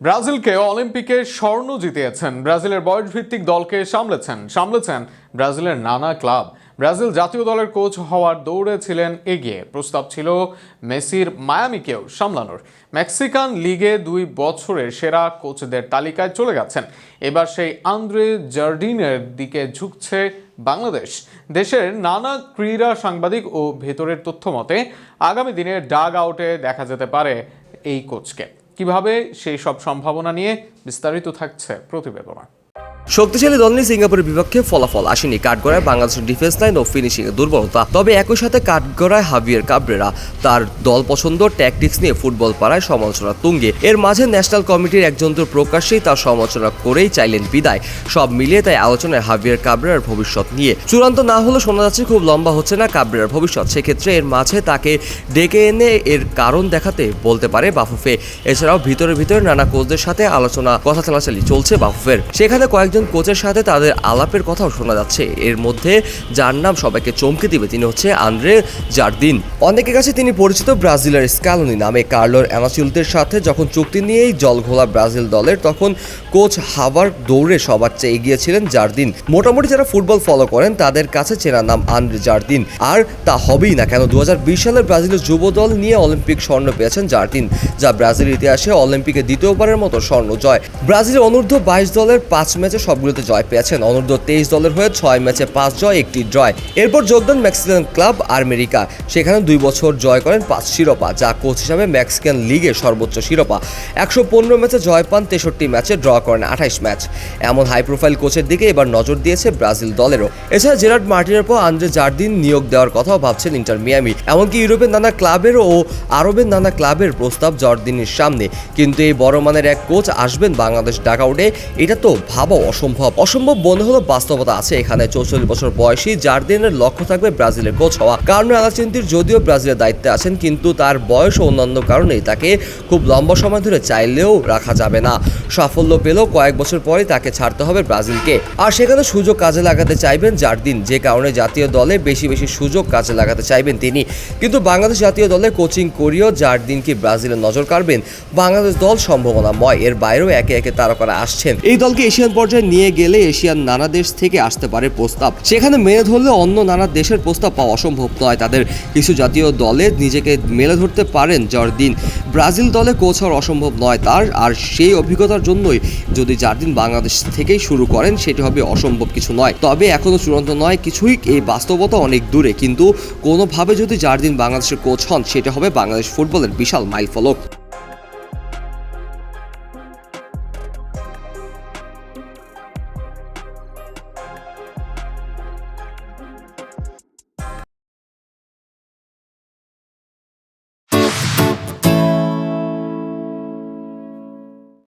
ব্রাজিলকে অলিম্পিকে স্বর্ণ জিতিয়েছেন। ব্রাজিলের বয়সভিত্তিক দলকে সামলেছেন। সামলেছেন ব্রাজিলের নানা ক্লাব। ব্রাজিল জাতীয় দলের কোচ হওয়ার দৌড়ে ছিলেন এগিয়ে। প্রস্তাব ছিল মেসির মায়ামিকেও সামলানোর। মেক্সিকান লিগে দুই বছরের সেরা কোচদের তালিকায় চলে গেছেন। এবার সেই আন্দ্রে জার্ডিনের দিকে ঝুঁকছে বাংলাদেশ। দেশের নানা ক্রীড়া সাংবাদিক ও ভেতরের তথ্য মতে আগামী দিনে ডাগ আউটে দেখা যেতে পারে এই কোচকে। কীভাবে সেই সব সম্ভাবনা নিয়ে বিস্তারিত থাকছে প্রতিবেদনা। শক্তিশালী দল নিয়ে সিঙ্গাপুরের বিপক্ষে ফলাফল আসেনি। কাঠগড়ায় বাংলাদেশের ডিফেন্স লাইন ও ফিনিশিং এ দুর্বলতা। তবে একই সাথে কাঠগড়ায় হাবিয়ার কাবরেরা তার দল পছন্দ ট্যাকটিক্স নিয়ে ফুটবল পাড়ায় সমালোচনা তুঙ্গে। এর মাঝে ন্যাশনাল কমিটির একজন তো প্রকাশ্যেই তার সমালোচনা করেই চাইলেন বিদায়। সব মিলিয়ে তাই আলোচনায় হাবিয়ার কাবরেরার ভবিষ্যৎ নিয়ে। চূড়ান্ত না হলে শোনা যাচ্ছে খুব লম্বা হচ্ছে না কাবরেরার ভবিষ্যৎ। সেক্ষেত্রে এর মাঝে তাকে ডেকে এনে এর কারণ দেখাতে বলতে পারে বাফুফে। এছাড়াও ভিতরে ভিতরে নানা কোচদের সাথে আলোচনা, কথা চালাচালি চলছে বাফুফের। সেখানে কয়েকজন কোচের সাথে তাদের আলাপের কথাও শোনা যাচ্ছে। এর মধ্যে যার নাম সবাইকে চমকে দিবে তিনি হচ্ছে আন্দ্রে জার্দিন। অনেকের কাছে তিনি পরিচিত ব্রাজিলের স্ক্যালোনি নামে। কার্লোর অ্যামাচিলদের সাথে যখন চুক্তি নিয়েই জলঘোলা ব্রাজিল দলের, তখন কোচ হাবার দৌড়ে সবার চেয়ে এগিয়েছিলেন জার্দিন। মোটামুটি যারা ফুটবল ফলো করেন, তাদের কাছে চেনা নাম আন্দ্রে জার্দিন। আর তা হবেই না কেন? দু হাজার বিশ সালে ব্রাজিলের যুব দল নিয়ে অলিম্পিক স্বর্ণ পেয়েছেন জার্দিন, যা ব্রাজিল ইতিহাসে অলিম্পিকে দ্বিতীয়বারের মতো স্বর্ণ জয়। ব্রাজিলের অনূর্ধ্ব বাইশ দলের পাঁচ ম্যাচে সবগুলোতে জয় পেয়েছেন। অনূর্ধ্ব তেইশ দলের হয়ে ছয় ম্যাচে পাঁচ জয়, একটি ড্রয়। এরপর যোগদান মেক্সিকান ক্লাব আমেরিকা সেখানে দুই বছর জয় করেন পাঁচ শিরোপা, যা কোচ হিসাবে ম্যাক্সিকান লিগে সর্বোচ্চ শিরোপা। একশো পনেরো ম্যাচে জয় পান তেষট্টি ম্যাচে ড্র করেন আঠাইশ ম্যাচ। এমন হাই প্রোফাইল কোচের দিকে এবার নজর দিয়েছে ব্রাজিল দলেরও। এছাড়া জেরার্ড মার্টিনের পর আন্দ্রে জার্দিন নিয়োগ দেওয়ার কথাও ভাবছেন ইন্টার মিয়ামি। এমনকি ইউরোপের নানা ক্লাবের ও আরবের নানা ক্লাবের প্রস্তাব জর্দিনের সামনে। কিন্তু এই বড় মানের এক কোচ আসবেন বাংলাদেশ ডাকআউটে এটা তো ভাবা অসম্ভব। অসম্ভব মনে হলো বাস্তবতা আছে এখানে। চৌচল্লিশ বছর বয়সী জার্দিনের লক্ষ্য থাকবে ব্রাজিলের কোচ হওয়া কারণ আলাচিন্তির যদিও ব্রাজিলের দায়িত্বে আছেন, কিন্তু তার বয়স ও অন্যান্য কারণেই তাকে খুব লম্বা সময় ধরে চাইলেও রাখা যাবে না। সাফল্য পেলেও কয়েক বছর পরে তাকে ছাড়তে হবে ব্রাজিলকে। আর সেখানে সুযোগ কাজে লাগাতে চাইবেন জার্দিন যে কারণে জাতীয় দলে বেশি বেশি সুযোগ কাজে লাগাতে চাইবেন তিনি। কিন্তু বাংলাদেশ জাতীয় দলে কোচিং করিয়েও জার্দিন কি ব্রাজিলের নজর কাড়বেন, বাংলাদেশ দল সম্ভাবনাময়। এর বাইরেও একে একে তারকারা আসছেন। এই দলকে এশিয়ান পর্যায়ে নিয়ে গেলে এশিয়ার নানা দেশ থেকে আসতে পারে প্রস্তাব। সেখানে মেলে ধরলে অন্য নানা দেশের প্রস্তাব পাওয়া অসম্ভব নয় তাদের। কিছু জাতীয় দলে নিজেকে মেলে ধরতে পারেন জার্দিন। ব্রাজিল দলে কোচ হওয়ার অসম্ভব নয় তার, আর সেই অভিজ্ঞতার জন্যই যদি জার্দিন বাংলাদেশ থেকেই শুরু করেন, সেটি হবে অসম্ভব কিছু নয়। তবে এখনও চূড়ান্ত নয়, কিছুই এই বাস্তবতা অনেক দূরে। কিন্তু কোনোভাবে যদি জার্দিন বাংলাদেশের কোচ হন, সেটা হবে বাংলাদেশ ফুটবলের বিশাল মাইল ফলক